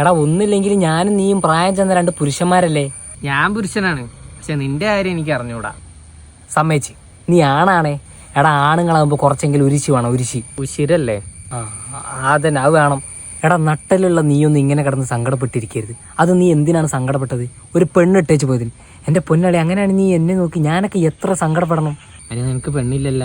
എടാ ഒന്നില്ലെങ്കിൽ ഞാനും നീയും പ്രായം ചെന്ന രണ്ട് പുരുഷന്മാരല്ലേ? ഞാൻ പുരുഷനാണ്. പക്ഷെ നിന്റെ കാര്യം എനിക്ക് അറിഞ്ഞൂടാ. സമ്മതിച്ച്. നീ ആണാണേ. എടാ ആണുങ്ങളാകുമ്പോൾ കുറച്ചെങ്കിലും ഉരിശി വേണം ഉരിശി. ഉശിരല്ലേ? ആ അതന്നെ അത് വേണം. എടാ നട്ടലുള്ള നീയൊന്നും ഇങ്ങനെ കിടന്ന് സങ്കടപ്പെട്ടിരിക്കരുത്. അത് നീ എന്തിനാണ് സങ്കടപ്പെട്ടത്? ഒരു പെണ്ണ് ഇട്ടേച്ച് പോയതിന് എന്റെ പൊന്നളി അങ്ങനെയാണ് നീ എന്നെ നോക്കി ഞാനൊക്കെ എത്ര സങ്കടപ്പെടണം? അതിന് നിനക്ക് പെണ്ണില്ലല്ല.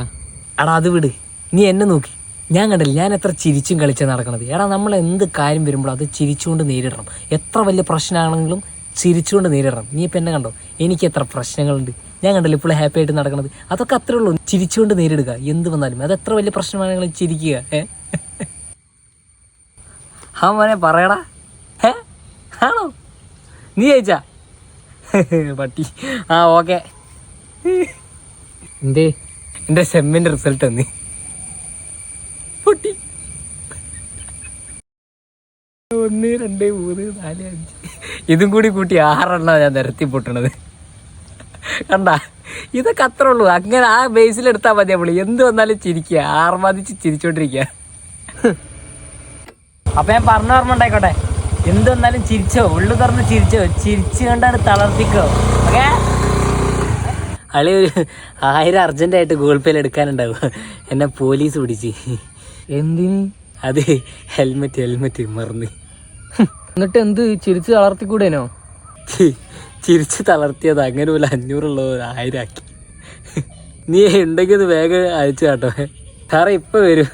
എടാ അത് വിട്. നീ എന്നെ നോക്കി. ഞാൻ കണ്ടില്ല ഞാൻ എത്ര ചിരിച്ചും കളിച്ച് നടക്കണത്. എടാ നമ്മൾ എന്ത് കാര്യം വരുമ്പോൾ അത് ചിരിച്ചുകൊണ്ട് നേരിടണം. എത്ര വലിയ പ്രശ്നമാണെങ്കിലും ചിരിച്ചുകൊണ്ട് നേരിടണം. നീ ഇപ്പം എന്നെ കണ്ടോ? എനിക്ക് എത്ര പ്രശ്നങ്ങളുണ്ട്. ഞാൻ കണ്ടല്ലോ ഇപ്പോൾ ഹാപ്പി ആയിട്ട് നടക്കണത്. അതൊക്കെ അത്രേ ഉള്ളൂ. ചിരിച്ചുകൊണ്ട് നേരിടുക. എന്ത് വന്നാലും. അത് എത്ര വലിയ പ്രശ്നമാണെങ്കിലും ചിരിക്കുക. ഏ? ആ മോനെ പറയടാ. ഏ? ആണോ? നീ ജയിച്ചാ പട്ടി. ആ ഓക്കെ. എന്തേ? എന്റെ സെമ്മിന്റെ റിസൾട്ട് വന്ന് പൊട്ടി. ഒന്ന് രണ്ട് മൂന്ന് നാല് അഞ്ച്. ഇതും കൂടി കൂട്ടി ആറെണ്ണ ഞാൻ നിരത്തി പൊട്ടണത്. കണ്ട? ഇതൊക്കെ അത്ര ഉള്ളൂ. അങ്ങനെ ആ ബേസിൽ എടുത്താൽ മതി നമ്മൾ എന്ത് വന്നാലും ചിരിക്കുക. ആർമാദിച്ച് ചിരിച്ചോണ്ടിരിക്കുക. അപ്പൊ ഞാൻ പറഞ്ഞ ഓർമ്മ ഉണ്ടായിക്കോട്ടെ. എന്ത് വന്നാലും ചിരിച്ചോ? ഉള്ളു തുറന്ന് ചിരിച്ചോ? ചിരിച്ചു കണ്ടാണ് തളർത്തിക്കോ? ഓക്കേ? അളി ഒരു ആയിരം അർജന്റായിട്ട് ഗൂഗിൾ പേയിൽ എടുക്കാനുണ്ടാവും. എന്നെ പോലീസ് പിടിച്ച്. എന്തിന്? അതെ ഹെൽമെറ്റ് ഹെൽമെറ്റ് മറന്ന്. എന്നിട്ട് എന്ത് ചിരിച്ച് തളർത്തിക്കൂടേനോ? കൂടെനോ ചിരിച്ച് തളർത്തിയത്. അങ്ങനെ ഒരു അഞ്ഞൂറുള്ള ഒരു ആയിരം ആക്കി നീ ഉണ്ടെങ്കിൽ അത് വേഗം അയച്ചു കേട്ടോ സാറേ ഇപ്പൊ വരും.